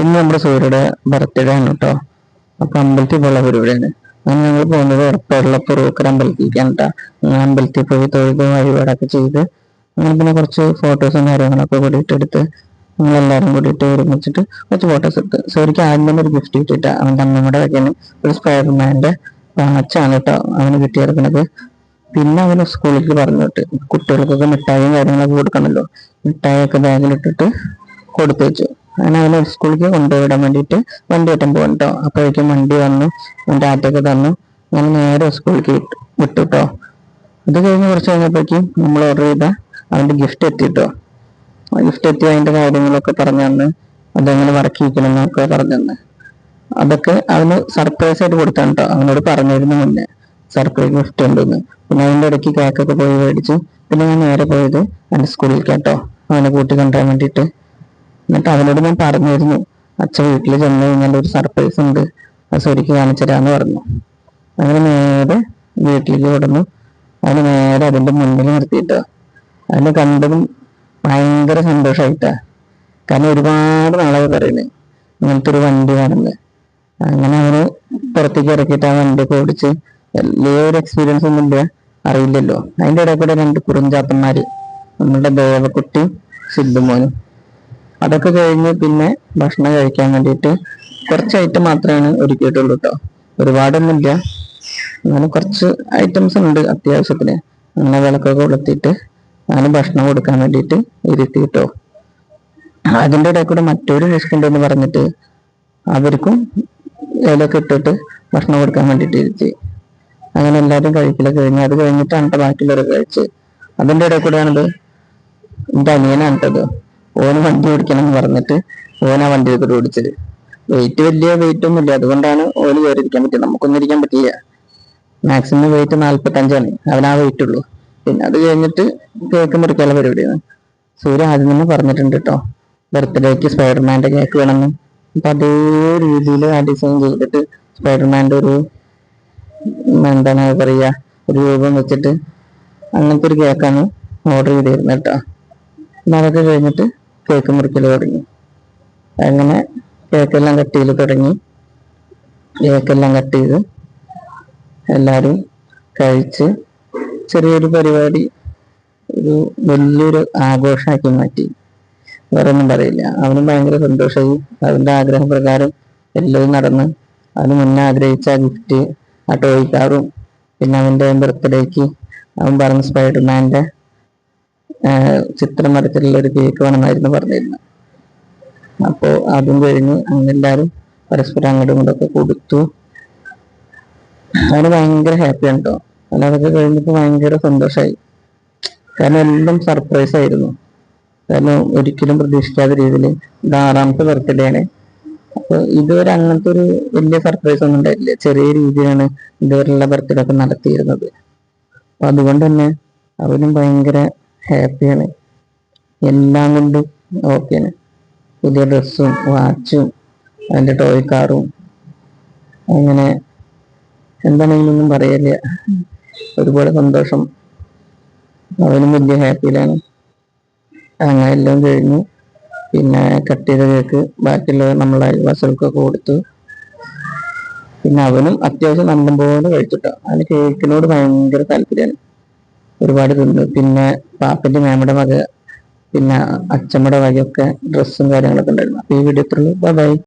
ഇന്ന് നമ്മുടെ സൂര്യയുടെ ബർത്ത്ഡേ ആണ് കേട്ടോ അപ്പൊ അമ്പലത്തിൽ പോലുള്ള പരിപാടിയാണ്. അങ്ങനെ ഞങ്ങൾ പോകുന്നത് ഉറപ്പുള്ള പുറൂക്കര അമ്പലത്തിലേക്കാണ് കേട്ടോ അങ്ങനെ അമ്പലത്തിൽ പോയി തൊഴുത് വഴിപാടൊക്കെ ചെയ്ത് അങ്ങനെ പിന്നെ കുറച്ച് ഫോട്ടോസും കാര്യങ്ങളൊക്കെ കൂടിയിട്ട് എടുത്ത് ഞങ്ങളെല്ലാവരും കൂടിയിട്ട് ഒരുമിച്ചിട്ട് കുറച്ച് ഫോട്ടോസ് എടുത്ത്. സൂര്യക്ക് ആദ്യം തന്നെ ഒരു ഗിഫ്റ്റ് കിട്ടിയിട്ട്. അവന്റെ അമ്മയുടെ വകയാണ് ഒരു സ്പൈഡർമാന്റെ വാച്ചാണ് കേട്ടോ അവന് കിട്ടിയെടുക്കുന്നത്. പിന്നെ അവന് സ്കൂളിലേക്ക് പറഞ്ഞു വിട്ട്. കുട്ടികൾക്കൊക്കെ മിഠായിയും കാര്യങ്ങളൊക്കെ കൊടുക്കണമല്ലോ മിഠായിയൊക്കെ ബാഗിലിട്ടിട്ട് കൊടുത്തു വെച്ചു അങ്ങനെ അവനെ സ്കൂളിലേക്ക് കൊണ്ടുപോയിടാൻ വേണ്ടിയിട്ട് വണ്ടി ഏറ്റം പോകാൻ കേട്ടോ അപ്പോഴേക്കും വണ്ടി വന്നു ആറ്റൊക്കെ തന്നു ഞാൻ നേരെ സ്കൂളിലേക്ക് വിട്ടു കേട്ടോ ഇത് കഴിഞ്ഞ് കുറച്ച് കഴിഞ്ഞപ്പോഴേക്കും നമ്മൾ ഓർഡർ ചെയ്ത അവന്റെ ഗിഫ്റ്റ് എത്തിട്ടോ. ഗിഫ്റ്റ് എത്തി അതിന്റെ കാര്യങ്ങളൊക്കെ പറഞ്ഞു തന്ന് അതെങ്ങനെ വർക്ക് ചെയ്യിക്കണം എന്നൊക്കെ പറഞ്ഞു തന്ന്. അതൊക്കെ അവന് സർപ്രൈസ് ആയിട്ട് കൊടുത്താണ് കേട്ടോ അവനോട് പറഞ്ഞിരുന്നു മുന്നേ സർപ്രൈസ് ഗിഫ്റ്റ് ഉണ്ടെന്ന്. പിന്നെ അതിന്റെ ഇടയ്ക്ക് കേക്കൊക്കെ പോയി മേടിച്ച്. പിന്നെ ഞാൻ നേരെ പോയത് അവന്റെ സ്കൂളിൽ കേട്ടോ അവനെ കൂട്ടി കണ്ടാൻ വേണ്ടിയിട്ട് എന്നിട്ട് അവനോട് ഞാൻ പറഞ്ഞിരുന്നു അച്ഛൻ വീട്ടിൽ ചെന്ന് കഴിഞ്ഞാൽ ഒരു സർപ്രൈസ് ഉണ്ട്. അത് ശരിക്കും കാണിച്ചു തരാന്ന് പറഞ്ഞു. അങ്ങനെ നേരെ വീട്ടിലേക്ക് കൊടുന്നു അവന് നേരെ അതിന്റെ മുന്നിൽ നിർത്തിയിട്ടോ. അവനെ കണ്ടതും ഭയങ്കര സന്തോഷമായിട്ടാ കാരണം ഒരുപാട് നാളെ പറയുന്നത് ഇങ്ങനത്തെ ഒരു വണ്ടി വേണമെന്ന് അങ്ങനെ അവന് പുറത്തേക്ക് ഇറക്കിയിട്ട് ആ വണ്ടിയൊക്കെ ഓടിച്ച് വലിയൊരു എക്സ്പീരിയൻസ് ഒന്നും ഇല്ല. അറിയില്ലല്ലോ. അതിന്റെ ഇടയിൽ കൂടെ രണ്ട് കുറുഞ്ചാത്തന്മാര് നമ്മളുടെ ദേവക്കുട്ടി സിദ്ധുമോനും. അതൊക്കെ കഴിഞ്ഞ് പിന്നെ ഭക്ഷണം കഴിക്കാൻ വേണ്ടിയിട്ട് കുറച്ച് ഐറ്റം മാത്രമാണ് ഒരുക്കിയിട്ടുള്ളൂ കേട്ടോ ഒരുപാടൊന്നുമില്ല. അങ്ങനെ കുറച്ച് ഐറ്റംസ് ഉണ്ട് അത്യാവശ്യത്തിന്. അങ്ങനെ വിളക്കൊക്കെ കൊളുത്തിയിട്ട് അങ്ങനെ ഭക്ഷണം കൊടുക്കാൻ വേണ്ടിയിട്ട് ഇരുത്തി കേട്ടോ അതിന്റെ ഇടയിൽ കൂടെ മറ്റൊരു വിസ്ക് ഉണ്ടെന്ന് പറഞ്ഞിട്ട് അവർക്കും ഇലയൊക്കെ ഇട്ടിട്ട് ഭക്ഷണം കൊടുക്കാൻ വേണ്ടിയിട്ട് ഇരുത്തി. അങ്ങനെ എല്ലാവരും കഴിക്കില്ല കഴിഞ്ഞ് അത് കഴിഞ്ഞിട്ടാണ് ട്ടോ ബാക്കിയുള്ളവരൊക്കെ കഴിച്ച് അതിന്റെ ഇടയിൽ കൂടെയാണിത്. എന്റെ അനിയനാണ് കേട്ടത് ഓന് വണ്ടി ഓടിക്കണം എന്ന് പറഞ്ഞിട്ട് ആ വണ്ടി എടുത്തിട്ട് ഓടിച്ചത്. വെയിറ്റ് വലിയ വെയിറ്റ് ഒന്നും ഇല്ല അതുകൊണ്ടാണ് ഓന് കയറി ഇരിക്കാൻ പറ്റിയത്. നമുക്കൊന്നും ഇരിക്കാൻ പറ്റില്ല മാക്സിമം വെയിറ്റ് നാല്പത്തഞ്ചാണ്. അവൻ ആ വെയിറ്റ് ഉള്ളൂ. പിന്നെ അത് കഴിഞ്ഞിട്ട് കേക്ക് മുറിക്കാൻ പരിപാടിയാണ്. സൂര്യ ആദ്യം തന്നെ പറഞ്ഞിട്ടുണ്ട് കേട്ടോ. ബർത്ത്ഡേക്ക് സ്പൈഡർമാന്റെ കേക്ക് വേണമെന്ന്. അപ്പൊ അതേ രീതിയിൽ ആ ഡിസൈൻ ചെയ്തിട്ട് സ്പൈഡർമാന്റെ ഒരു എന്താണ് പറയുക ഒരു രൂപം വെച്ചിട്ട് അങ്ങനത്തെ ഒരു കേക്കാണ് ഓർഡർ ചെയ്തിരുന്നത് കേട്ടോ. അതൊക്കെ കഴിഞ്ഞിട്ട് കേക്ക് മുറിക്കൽ തുടങ്ങി. അങ്ങനെ കേക്കെല്ലാം കട്ട് ചെയ്ത് തുടങ്ങി. കേക്കെല്ലാം കട്ട് ചെയ്ത് എല്ലാവരും കഴിച്ച് ചെറിയൊരു പരിപാടി ഒരു വലിയൊരു ആഘോഷമാക്കി മാറ്റി. വേറെ ഒന്നും പറയില്ല. അവനും ഭയങ്കര സന്തോഷമായി. അവന്റെ ആഗ്രഹപ്രകാരം എല്ലാം നടന്ന് അവന് മുന്നേ ആഗ്രഹിച്ച ഗിഫ്റ്റ് ആ ടോയ് കാറും പിന്നെ അവന്റെ ബർത്ത്ഡേക്ക് അവൻ പറഞ്ഞ സ്പൈഡർമാന്റെ ആഹ് ചിത്രം വരച്ചിട്ടുള്ള ഒരു കേക്ക് വേണമെന്നായിരുന്നു പറഞ്ഞിരുന്നത്. അപ്പോൾ അതും കഴിഞ്ഞ് അങ്ങനെ എല്ലാവരും പരസ്പരം അങ്ങോട്ടും ഇങ്ങോട്ടൊക്കെ കൊടുത്തു. അവന് ഭയങ്കര ഹാപ്പി കേട്ടോ അല്ല അതൊക്കെ കഴിഞ്ഞപ്പോൾ ഭയങ്കര സന്തോഷമായി കാരണം എല്ലാം സർപ്രൈസ് ആയിരുന്നു. കാരണം ഒരിക്കലും പ്രതീക്ഷിക്കാത്ത രീതിയിൽ ഇത് ആറാമത്തെ ബർത്ത്ഡേ ആണ് അപ്പൊ ഇതുവരെ അങ്ങനത്തെ ഒരു വലിയ സർപ്രൈസ് ഒന്നും ഉണ്ടായില്ല ചെറിയ രീതിയിലാണ് ഇതുവരെയുള്ള ബർത്ത്ഡേ ഒക്കെ നടത്തിയിരുന്നത്. അപ്പൊ അതുകൊണ്ട് തന്നെ അവനും ഭയങ്കര ഹാപ്പിയാണ് എല്ലാം കൊണ്ടും ഓക്കെയാണ് പുതിയ ഡ്രസ്സും വാച്ചും അതിന്റെ ടോയ് കാറും അങ്ങനെ എന്താണെങ്കിലൊന്നും പറയില്ല ഒരുപാട് സന്തോഷം. അവനും വലിയ ഹാപ്പിയിലാണ് അങ്ങനെ എല്ലാം കഴിഞ്ഞു. പിന്നെ കട്ട് ചെയ്ത കേക്ക് ബാക്കിയുള്ള നമ്മളെ അയൽവാസികൾക്കൊക്കെ കൊടുത്തു. പിന്നെ അവനും അത്യാവശ്യം നല്ലപോലെ കഴിച്ചിട്ടോ. അവന് കേക്കിനോട് ഭയങ്കര താല്പര്യമാണ്. ഒരുപാട് തിന്നു. പിന്നെ പാപ്പന്റെ മേമയുടെ വക പിന്നെ അച്ഛമ്മയുടെ വകയൊക്കെ ഡ്രസ്സും കാര്യങ്ങളൊക്കെ ഉണ്ടായിരുന്നു. അപ്പൊ ഈ വീഡിയോ ഇത്രയുള്ളൂ. ബൈ